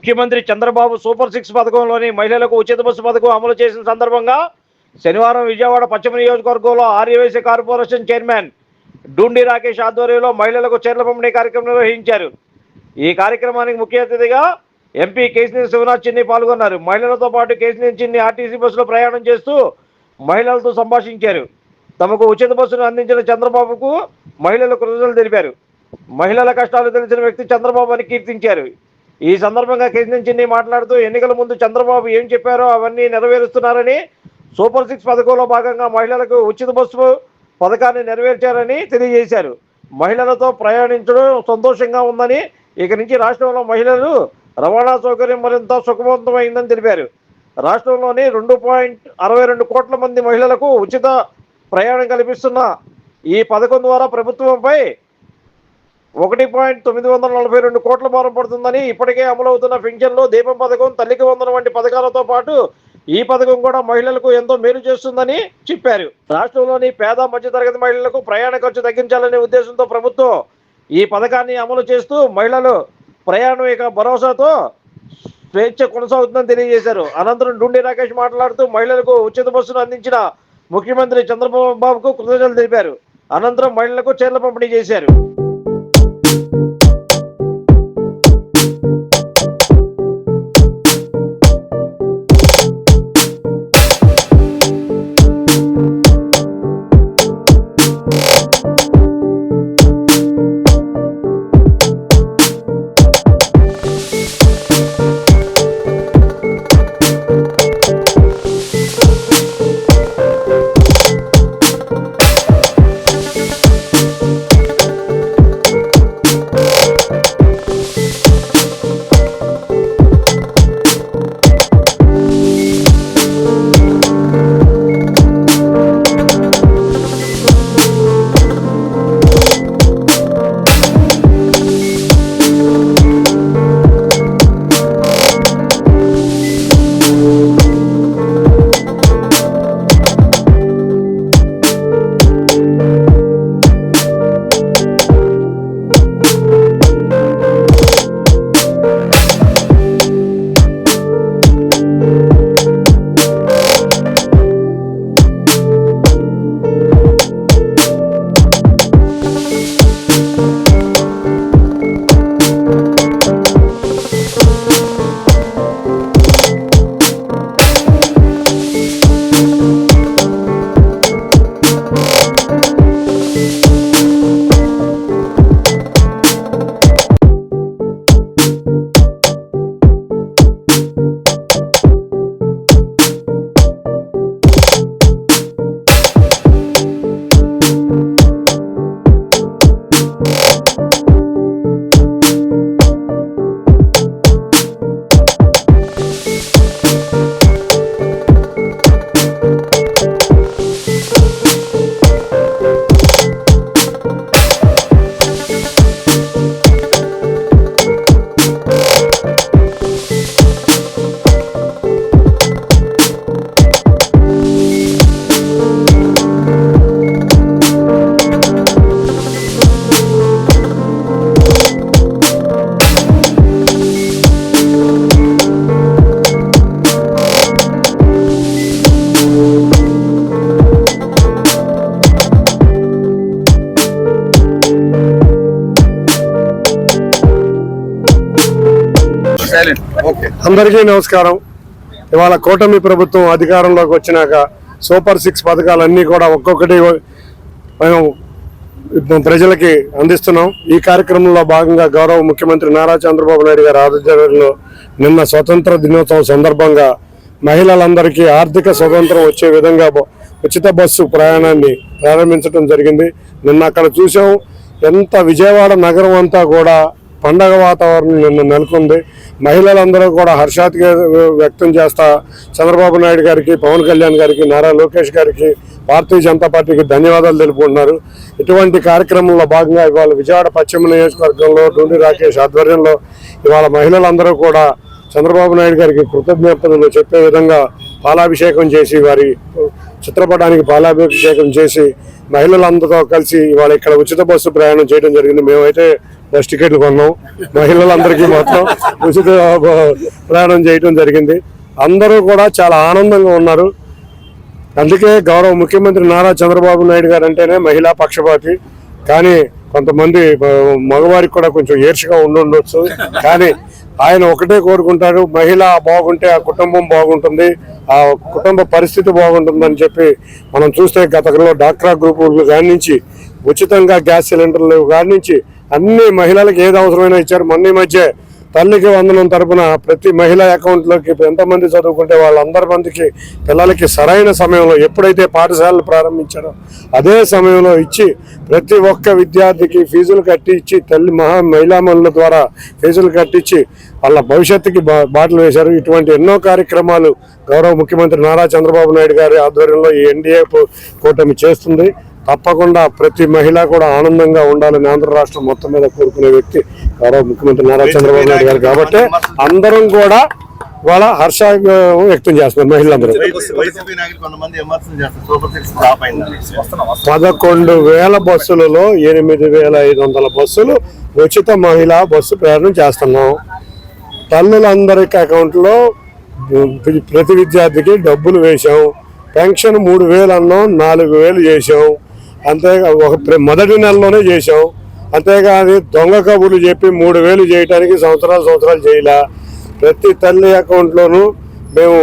ముఖ్యమంత్రి Chandrababu super six పథకంలోని మహిళలకు ఉచిత బస్సు పథకం అమలు చేసిన సందర్భంగా శనివారం విజయవాడ పశ్చిమ నియోజకవర్గంలో ఆర్యవైసీ కార్పొరేషన్ చైర్మన్ డూండి రాకేష్ ఆధ్వర్యంలో మహిళలకు చీరల పంపిణీ కార్యక్రమం నిర్వహించారు. ఈ కార్యక్రమానికి ముఖ్య అతిథిగా ఎంపీ కేసినేని శివనాథ్ చిన్ని పాల్గొన్నారు. మహిళలతో పాటు కేసినేని చిన్ని ఆర్టీసీ బస్సులో ప్రయాణం చేస్తూ మహిళలతో సంభాషించారు. తమకు ఉచిత బస్సును అందించిన చంద్రబాబుకు మహిళలు కృతజ్ఞతలు తెలిపారు. మహిళల కష్టాలు తెలిసిన వ్యక్తి చంద్రబాబు అని కీర్తించారు. ఈ సందర్భంగా కేసినేని చిన్ని మాట్లాడుతూ ఎన్నికల ముందు చంద్రబాబు ఏం చెప్పారో అవన్నీ నెరవేరుస్తున్నారని సూపర్ సిక్స్ పథకంలో భాగంగా మహిళలకు ఉచిత బస్సు పథకాన్ని నెరవేర్చారని తెలియజేశారు. మహిళలతో ప్రయాణించడం సంతోషంగా ఉందని ఇక నుంచి రాష్ట్రంలో మహిళలు రవాణా సౌకర్యం మరింత సుఖవంతమైందని తెలిపారు. రాష్ట్రంలోని రెండు పాయింట్ అరవై రెండు కోట్ల మంది మహిళలకు ఉచిత ప్రయాణం కల్పిస్తున్న ఈ పథకం ద్వారా ప్రభుత్వంపై ఒకటి పాయింట్ తొమ్మిది వందల నలభై రెండు కోట్ల భారం పడుతుందని ఇప్పటికే అమలవుతున్న పింఛన్లు దీపం పథకం తల్లికి వందనం వంటి పథకాలతో పాటు ఈ పథకం కూడా మహిళలకు ఎంతో మేలు చేస్తుందని చెప్పారు. రాష్ట్రంలోని పేద మధ్యతరగతి మహిళలకు ప్రయాణ ఖర్చు తగ్గించాలనే ఉద్దేశంతో ప్రభుత్వం ఈ పథకాన్ని అమలు చేస్తూ మహిళలు ప్రయాణం ఇక భరోసాతో స్వేచ్ఛ కొనసాగుతుందని తెలియజేశారు. అనంతరం డుండి రాకేష్ మాట్లాడుతూ మహిళలకు ఉచిత బస్సును అందించిన ముఖ్యమంత్రి చంద్రబాబు బాబుకు కృతజ్ఞతలు తెలిపారు. అనంతరం మహిళలకు చీరల పంపిణీ చేశారు. అందరికీ నమస్కారం. ఇవాళ కూటమి ప్రభుత్వం అధికారంలోకి వచ్చినాక సూపర్ సిక్స్ పథకాలన్నీ కూడా ఒక్కొక్కటి మేము ప్రజలకి అందిస్తున్నాం. ఈ కార్యక్రమంలో భాగంగా గౌరవ ముఖ్యమంత్రి నారా చంద్రబాబు నాయుడు గారి ఆధ్వర్యంలో నిన్న స్వతంత్ర దినోత్సవం సందర్భంగా మహిళలందరికీ ఆర్థిక స్వతంత్రం వచ్చే విధంగా బ- ఉచిత బస్సు ప్రయాణాన్ని ప్రారంభించడం జరిగింది. నిన్న అక్కడ చూసాం ఎంత విజయవాడ నగరం అంతా కూడా పండగ వాతావరణం నిన్న నెలకొంది. మహిళలందరూ కూడా హర్షాతిగా వ్యక్తం చేస్తా చంద్రబాబు నాయుడు గారికి పవన్ కళ్యాణ్ గారికి నారా లోకేష్ గారికి భారతీయ జనతా పార్టీకి ధన్యవాదాలు తెలుపుకుంటున్నారు. ఇటువంటి కార్యక్రమంలో భాగంగా ఇవాళ విజయవాడ పశ్చిమ నియోజకవర్గంలో డూండి రాకేష్ ఆధ్వర్యంలో ఇవాళ మహిళలందరూ కూడా చంద్రబాబు నాయుడు గారికి కృతజ్ఞతలు చెప్పే విధంగా పాలాభిషేకం చేసి వారి చిత్రపటానికి పాలాభిషేకం చేసి మహిళలందరితో కలిసి ఇవాళ ఇక్కడ ఉచిత బస్సు ప్రయాణం చేయడం జరిగింది. మేమైతే బస్ టికెట్లు కొన్నాం. మహిళలందరికీ మొత్తం ఉచిత ప్రయాణం చేయడం జరిగింది. అందరూ కూడా చాలా ఆనందంగా ఉన్నారు. అందుకే గౌరవ ముఖ్యమంత్రి నారా చంద్రబాబు నాయుడు గారు అంటేనే మహిళా పక్షపాతి. కానీ కొంతమంది మగవారికి కూడా కొంచెం ఈర్షగా ఉండుండొచ్చు కానీ ఆయన ఒకటే కోరుకుంటారు మహిళ బాగుంటే ఆ కుటుంబం బాగుంటుంది ఆ కుటుంబ పరిస్థితి బాగుంటుందని చెప్పి మనం చూస్తే గతంలో డాక్టరా గ్రూపులు కానించి ఉచితంగా గ్యాస్ సిలిండర్లు కానించి నుంచి అన్ని మహిళలకు ఏది అవసరమైనా ఇచ్చారు. మొన్న మధ్య తల్లికి వందనం తరపున ప్రతి మహిళ అకౌంట్లోకి ఎంతమంది చదువుకుంటే వాళ్ళందరి మందికి పిల్లలకి సరైన సమయంలో ఎప్పుడైతే పాఠశాలలు ప్రారంభించారో అదే సమయంలో ఇచ్చి ప్రతి ఒక్క విద్యార్థికి ఫీజులు కట్టించి తల్లి మహా మహిళామణుల ద్వారా ఫీజులు కట్టించి వాళ్ళ భవిష్యత్తుకి బాటలు వేశారు. ఇటువంటి ఎన్నో కార్యక్రమాలు గౌరవ ముఖ్యమంత్రి నారా చంద్రబాబు నాయుడు గారి ఆధ్వర్యంలో ఈ ఎన్డీఏ కూటమి చేస్తుంది. తప్పకుండా ప్రతి మహిళ కూడా ఆనందంగా ఉండాలని ఆంధ్ర రాష్ట్రం మొత్తం మీద కోరుకునే వ్యక్తి గౌరవ ముఖ్యమంత్రి నారా చంద్రబాబు నాయుడు గారు కాబట్టి అందరం కూడా వాళ్ళ హర్ష వ్యక్తం చేస్తున్నారు మహిళలందరూ. పదకొండు వేల బస్సులలో ఎనిమిది వేల ఐదు వందల బస్సులు ఉచిత మహిళా బస్సు ప్రయాణం చేస్తున్నాం. తల్లులందరికి అకౌంట్లో ప్ర- ప్రతి విద్యార్థికి డబ్బులు వేశాం. పెన్షన్ మూడు వేలు అన్నాం నాలుగు వేలు చేసాం అంతేగా ఒక మొదటి నెలలోనే చేసాం అంతేగాని దొంగ కబుర్లు చెప్పి మూడు వేలు చేయడానికి సంవత్సరాలు సంవత్సరాలు చేయలే. ప్రతి తల్లి అకౌంట్లోనూ మేము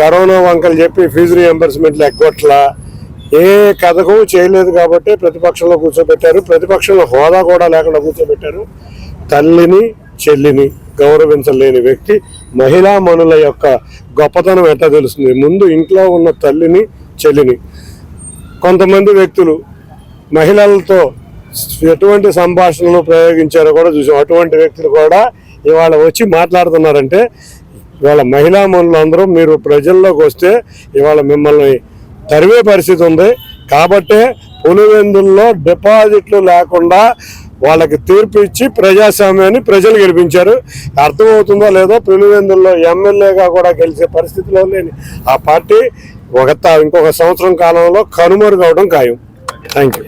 కరోనా వంకలు చెప్పి ఫీజు రియంబర్స్మెంట్లు ఎగ్గొట్లా ఏ కథకు చేయలేదు కాబట్టి ప్రతిపక్షంలో కూర్చోబెట్టారు. ప్రతిపక్షంలో హోదా కూడా లేకుండా కూర్చోబెట్టారు. తల్లిని చెల్లిని గౌరవించలేని వ్యక్తి మహిళా మనుల యొక్క గొప్పతనం ఎట్లా తెలుస్తుంది? ముందు ఇంట్లో ఉన్న తల్లిని చెల్లిని. కొంతమంది వ్యక్తులు మహిళలతో ఎటువంటి సంభాషణలు ప్రయోగించారో కూడా చూసాం. అటువంటి వ్యక్తులు కూడా ఇవాళ వచ్చి మాట్లాడుతున్నారంటే ఇవాళ మహిళా మనులందరూ మీరు ప్రజల్లోకి వస్తే ఇవాళ మిమ్మల్ని తరివే పరిస్థితి ఉంది. కాబట్టే పులివెందుల్లో డిపాజిట్లు లేకుండా వాళ్ళకి తీర్పు ఇచ్చి ప్రజాస్వామ్యాన్ని ప్రజలు గెలిపించారు. అర్థమవుతుందో లేదో పులివెందుల్లో ఎమ్మెల్యేగా కూడా గెలిచే పరిస్థితిలో లేని ఆ పార్టీ ఒక ఇంకొక సంవత్సరం కాలంలో కనుమరుగవడం ఖాయం. థ్యాంక్ యూ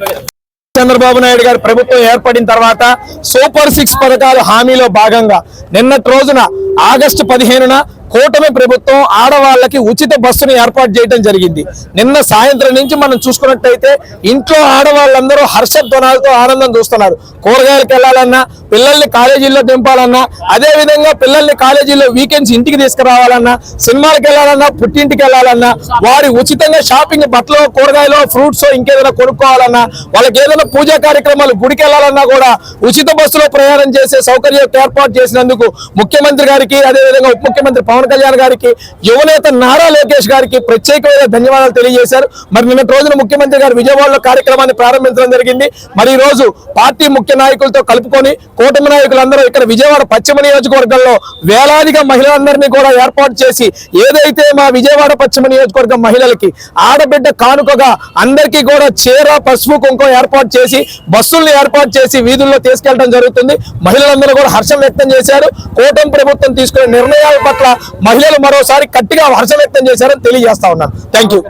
చంద్రబాబు నాయుడు గారి ప్రభుత్వం ఏర్పడిన తర్వాత సూపర్ సిక్స్ పథకాలు హామీలో భాగంగా నిన్నటి రోజున ఆగస్టు పదిహేనున కూటమి ప్రభుత్వం ఆడవాళ్ళకి ఉచిత బస్సును ఏర్పాటు చేయడం జరిగింది. నిన్న సాయంత్రం నుంచి మనం చూసుకున్నట్టయితే ఇంట్లో ఆడవాళ్ళందరూ హర్షధ్వనాలతో ఆనందం చూస్తున్నారు. కూరగాయలకు వెళ్ళాలన్నా పిల్లల్ని కాలేజీల్లో దింపాలన్నా అదేవిధంగా పిల్లల్ని కాలేజీలో వీకెండ్స్ ఇంటికి తీసుకురావాలన్నా సినిమాలకు వెళ్ళాలన్నా పుట్టింటికి వెళ్ళాలన్నా వారి ఉచితంగా షాపింగ్ బట్టలు కూరగాయలు ఫ్రూట్స్ ఇంకేదైనా కొనుక్కోవాలన్నా వాళ్ళకి ఏదైనా పూజా కార్యక్రమాలు గుడికి వెళ్ళాలన్నా కూడా ఉచిత బస్సులో ప్రయాణం చేసే సౌకర్యం ఏర్పాటు చేసినందుకు ముఖ్యమంత్రి గారికి అదేవిధంగా ఉప ముఖ్యమంత్రి పవన్ కళ్యాణ్ గారికి యువనేత నారా లోకేష్ గారికి ప్రత్యేకమైన ధన్యవాదాలు తెలియజేశారు. మరి నిన్నటి రోజున ముఖ్యమంత్రి గారు విజయవాడలో కార్యక్రమాన్ని ప్రారంభించడం జరిగింది. మరి ఈ రోజు పార్టీ ముఖ్య నాయకులతో కలుపుకొని కూటమి నాయకులందరూ ఇక్కడ విజయవాడ పశ్చిమ నియోజకవర్గంలో వేలాదిగా మహిళలందరినీ కూడా ఏర్పాటు చేసి ఏదైతే మా విజయవాడ పశ్చిమ నియోజకవర్గం మహిళలకి ఆడబిడ్డ కానుకగా అందరికీ కూడా చీర పసుపు కుంకుమ ఏర్పాటు చేసి బస్సుల్ని ఏర్పాటు చేసి వీధుల్లో తీసుకెళ్ళడం జరుగుతుంది. మహిళలందరూ కూడా హర్షం వ్యక్తం చేశారు. కూటమి ప్రభుత్వం తీసుకునే నిర్ణయాల పట్ల మహిళలు మరోసారి గట్టిగా హర్షం వ్యక్తం చేశారని తెలియజేస్తా ఉన్నాను. Thank you